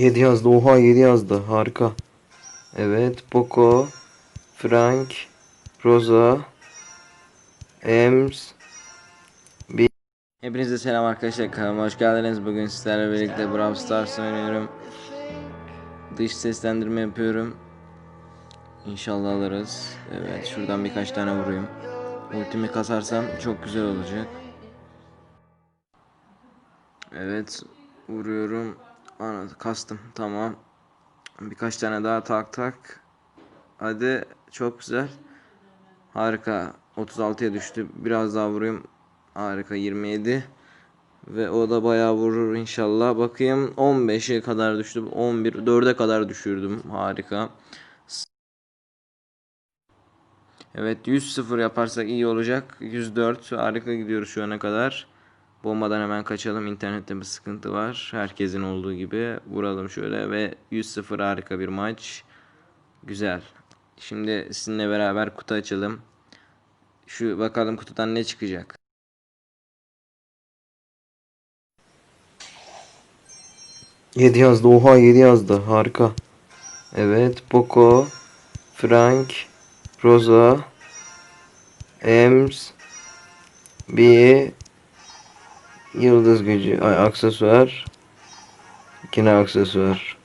7 yazdı. Oha 7 yazdı. Harika. Evet. Poco. Frank. Rosa. Ems. Hepinize selam arkadaşlar. Kanalıma hoş geldiniz. Bugün sizlerle birlikte Brawl Stars oynuyorum. Dış seslendirme yapıyorum. İnşallah alırız. Evet. Şuradan birkaç tane vurayım. Ultimi kasarsam çok güzel olacak. Evet. Vuruyorum. Ana, kastım. Tamam. Birkaç tane daha tak tak. Hadi. Çok güzel. Harika. 36'ya düştü. Biraz daha vurayım. Harika 27. Ve o da bayağı vurur inşallah. Bakayım 15'e kadar düştü. 11 4'e kadar düşürdüm. Harika. Evet 100-0 yaparsak iyi olacak. 104 harika gidiyoruz şu ana kadar. Bombadan hemen kaçalım. İnternette bir sıkıntı var. Herkesin olduğu gibi. Vuralım şöyle ve 100-0 harika bir maç. Güzel. Şimdi sizinle beraber kutu açalım. Şu bakalım kutudan ne çıkacak. Yedi yazdı. Oha 7 yazdı. Harika. Evet. Poco. Frank. Rosa. Ems. Bir. Yıldız gücü. Ay aksesuar. Yine aksesuar.